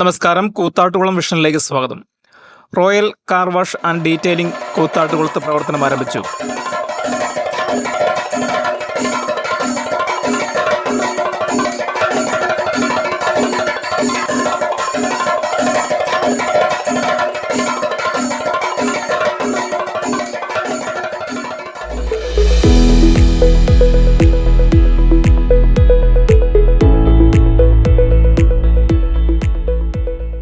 നമസ്കാരം. കൂത്താട്ടുകുളം വിഷനിലേക്ക് സ്വാഗതം. Royal car wash and detailing കൂത്താട്ടുകുളത്ത് പ്രവർത്തനം ആരംഭിച്ചു.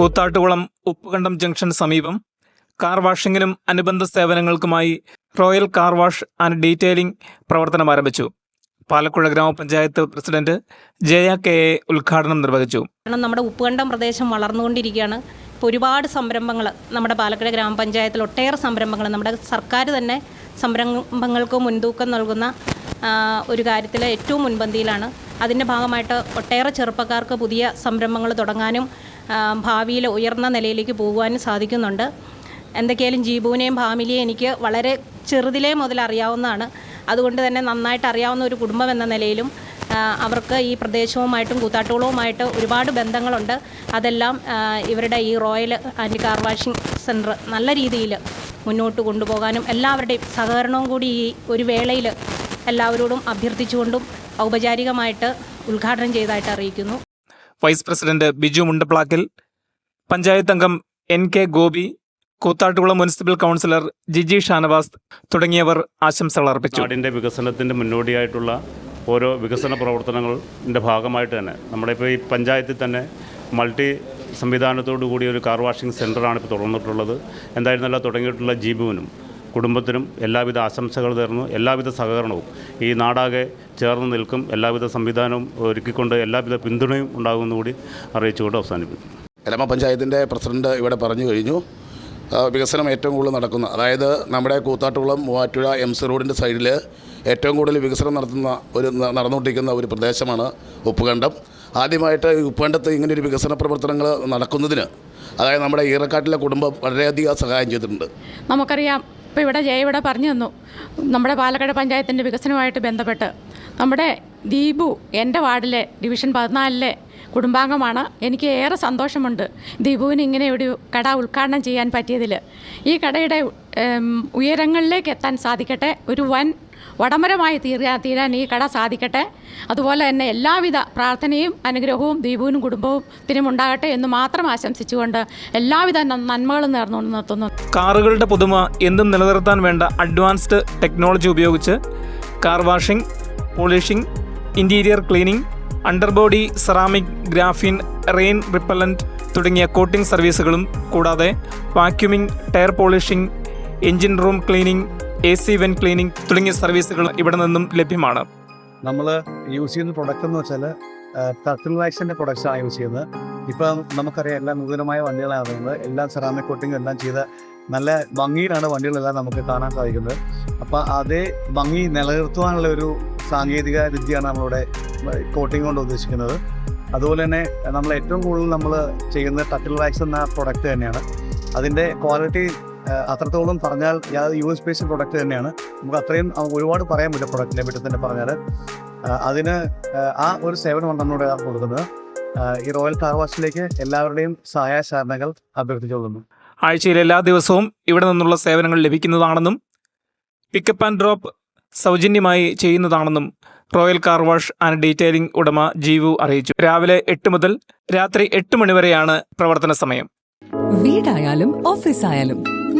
കൂത്താട്ടുകുളം ഉപ്പുകണ്ടം ജംഗ്ഷൻ സമീപം കാർ വാഷിങ്ങിനും അനുബന്ധ സേവനങ്ങൾക്കുമായി royal car wash and detailing പ്രവർത്തനം ആരംഭിച്ചു. പാലക്കുഴ ഗ്രാമപഞ്ചായത്ത് പ്രസിഡന്റ് ജയ കെ എ ഉദ്ഘാടനം നിർവഹിച്ചു. നമ്മുടെ ഉപ്പുകണ്ടം പ്രദേശം വളർന്നുകൊണ്ടിരിക്കുകയാണ്. ഇപ്പോൾ ഒരുപാട് സംരംഭങ്ങൾ നമ്മുടെ പാലക്കുഴ ഗ്രാമപഞ്ചായത്തിൽ ഒട്ടേറെ സംരംഭങ്ങൾ നമ്മുടെ സർക്കാർ തന്നെ സംരംഭങ്ങൾക്ക് മുൻതൂക്കം നൽകുന്ന ഒരു കാര്യത്തിൽ ഏറ്റവും മുൻപന്തിയിലാണ്. അതിന്റെ ഭാഗമായിട്ട് ഒട്ടേറെ ചെറുപ്പക്കാർക്ക് പുതിയ സംരംഭങ്ങൾ തുടങ്ങാനും ഭാവിയിൽ ഉയർന്ന നിലയിലേക്ക് പോകുവാനും സാധിക്കുന്നുണ്ട്. എന്തൊക്കെയാലും ജീബുവിനെയും ഫാമിലിയെയും എനിക്ക് വളരെ ചെറുതിലേ മുതൽ അറിയാവുന്നതാണ്. അതുകൊണ്ട് തന്നെ നന്നായിട്ട് അറിയാവുന്ന ഒരു കുടുംബം എന്ന നിലയിലും അവർക്ക് ഈ പ്രദേശവുമായിട്ടും കൂത്താട്ടുകുളവുമായിട്ട് ഒരുപാട് ബന്ധങ്ങളുണ്ട്. അതെല്ലാം ഇവരുടെ ഈ royal and car washing centre നല്ല രീതിയിൽ മുന്നോട്ട് കൊണ്ടുപോകാനും എല്ലാവരുടെയും സഹകരണവും കൂടി ഈ ഒരു വേളയിൽ എല്ലാവരോടും അഭ്യർത്ഥിച്ചുകൊണ്ടും ഔപചാരികമായിട്ട് ഉദ്ഘാടനം ചെയ്തതായിട്ട് അറിയിക്കുന്നു. വൈസ് പ്രസിഡന്റ് ബിജു മുണ്ടപ്ലാക്കിൽ പഞ്ചായത്ത് അംഗം N K Gopi Koothattukulam municipal councillor Jiji Shanavas തുടങ്ങിയവർ ആശംസകൾ അർപ്പിച്ചു. നാടിന്റെ വികസനത്തിന്റെ മുന്നോടിയായിട്ടുള്ള ഓരോ വികസന പ്രവർത്തനങ്ങളുടെ ഭാഗമായിട്ട് തന്നെ നമ്മുടെ ഇപ്പോൾ ഈ പഞ്ചായത്തിൽ തന്നെ മൾട്ടി സംവിധാനത്തോടു കൂടിയ ഒരു കാർ വാഷിംഗ് സെന്ററാണ് ഇപ്പോൾ തുറന്നിട്ടുള്ളത്. എന്തായിരുന്നല്ല തുടങ്ങിയിട്ടുള്ള ജീബുവിനും കുടുംബത്തിനും എല്ലാവിധ ആശംസകൾ നേർന്നു എല്ലാവിധ സഹകരണവും. ഈ നാടാകെ ചേർന്ന് നിൽക്കും എല്ലാവിധ സംവിധാനവും ഒരുക്കിക്കൊണ്ട് എല്ലാവിധ പിന്തുണയും ഉണ്ടാകുമെന്ന് കൂടി അറിയിച്ചുകൊണ്ട് അവസാനിപ്പിക്കും എലമ പഞ്ചായത്തിന്റെ പ്രസിഡന്റ് ഇവിടെ പറഞ്ഞു കഴിഞ്ഞു. വികസനം ഏറ്റവും കൂടുതൽ നടക്കുന്ന അതായത് നമ്മുടെ കൂത്താട്ടുകുളം മൂവാറ്റുഴ എം സി റോഡിന്റെ സൈഡിൽ ഏറ്റവും കൂടുതൽ വികസനം നടത്തുന്ന ഒരു നടന്നുകൊണ്ടിരിക്കുന്ന ഒരു പ്രദേശമാണ് ഉപ്പുകണ്ടം. ആദ്യമായിട്ട് ഈ ഉപ്പുകണ്ടത്ത് ഇങ്ങനെ ഒരു വികസന പ്രവർത്തനങ്ങൾ നടക്കുന്നതിന് അതായത് നമ്മുടെ ഈറക്കാട്ടിലെ കുടുംബം വളരെയധികം സഹായം ചെയ്തിട്ടുണ്ട്. നമുക്കറിയാം ഇപ്പോൾ ഇവിടെ ജയ ഇവിടെ പറഞ്ഞു തന്നു. നമ്മുടെ പാലക്കാട് പഞ്ചായത്തിന്റെ വികസനവുമായിട്ട് ബന്ധപ്പെട്ട്. നമ്മുടെ ദീപു എന്റെ വാർഡിലെ ഡിവിഷൻ പതിനാലിലെ കുടുംബാംഗമാണ്. എനിക്ക് ഏറെ സന്തോഷമുണ്ട് ദീപുവിന് ഇങ്ങനെ ഒരു കട ഉദ്ഘാടനം ചെയ്യാൻ പറ്റിയതിൽ ഈ കടയുടെ ഉയരങ്ങളിലേക്ക് എത്താൻ സാധിക്കട്ടെ. ഒരു വൻ വടമരമായി തീരാ തീരാൻ ഈ കട സാധിക്കട്ടെ. അതുപോലെ തന്നെ എല്ലാവിധ പ്രാർത്ഥനയും അനുഗ്രഹവും ദീപുവിനും കുടുംബത്തിനും ഉണ്ടാകട്ടെ എന്ന് മാത്രം ആശംസിച്ചുകൊണ്ട് എല്ലാവിധ നന്മകളും നേർന്നുകൊണ്ട് നിർത്തുന്നു. കാറുകളുടെ പുതുമ എന്തും നിലനിർത്താൻ വേണ്ട അഡ്വാൻസ്ഡ് ടെക്നോളജി ഉപയോഗിച്ച് car washing polishing interior cleaning underbody ceramic graphene rain repellent തുടങ്ങിയ കോട്ടിംഗ് സർവീസുകളും കൂടാതെ vacuuming tyre polishing engine room cleaning A C vent cleaning തുടങ്ങിയ സർവീസുകൾ ഇവിടെ നിന്നും ലഭ്യമാണ്. നമ്മൾ യൂസ് ചെയ്യുന്ന പ്രൊഡക്റ്റ് എന്ന് വെച്ചാൽ ടർട്ടിൽ വാക്സിന്റെ പ്രൊഡക്ട്സ് ആണ് യൂസ് ചെയ്യുന്നത്. ഇപ്പം നമുക്കറിയാം എല്ലാ നൂതനമായ വണ്ടികളാണ് ഇറങ്ങുന്നത്. എല്ലാം സെറാമിക് കോട്ടിംഗ് എല്ലാം ചെയ്ത നല്ല ഭംഗിയിലാണ് വണ്ടികളെല്ലാം നമുക്ക് കാണാൻ സാധിക്കുന്നത്. അപ്പോൾ അതേ ഭംഗി നിലനിർത്തുവാനുള്ള ഒരു സാങ്കേതിക വിദ്യയാണ് നമ്മളിവിടെ കോട്ടിംഗ് കൊണ്ട് ഉദ്ദേശിക്കുന്നത്. അതുപോലെ തന്നെ നമ്മൾ ഏറ്റവും കൂടുതൽ നമ്മൾ ചെയ്യുന്ന ടട്ടിൽ വാക്സ് എന്ന പ്രൊഡക്റ്റ് തന്നെയാണ്. അതിന്റെ ക്വാളിറ്റി അത്രത്തോളം പറഞ്ഞാൽ യാതൊരു യു എസ് ബേസ്ഡ് പ്രൊഡക്റ്റ് തന്നെയാണ്. നമുക്ക് അത്രയും ഒരുപാട് പറയാൻ പറ്റും പ്രൊഡക്റ്റിനെ പറ്റി തന്നെ പറഞ്ഞാൽ അതിന് ആ, ഒരു സേവനമാണ് നമ്മളിവിടെ കൊടുക്കുന്നത്. ഈ റോയൽ കാർ വാഷിലേക്ക് എല്ലാവരുടെയും സഹായ സഹകരണങ്ങൾ അഭ്യർത്ഥിച്ചുകൊള്ളുന്നു ആഴ്ചയിൽ എല്ലാ ദിവസവും ഇവിടെ നിന്നുള്ള സേവനങ്ങൾ ലഭിക്കുന്നതാണെന്നും പിക്കപ്പ് ആൻഡ് ഡ്രോപ്പ് സൗജന്യമായി ചെയ്യുന്നതാണെന്നും royal car wash and detailing ഉടമ ജീവു അറിയിച്ചു. രാവിലെ എട്ട് മുതൽ രാത്രി എട്ട് മണിവരെയാണ് പ്രവർത്തന സമയം. വീടായാലും ഓഫീസായാലും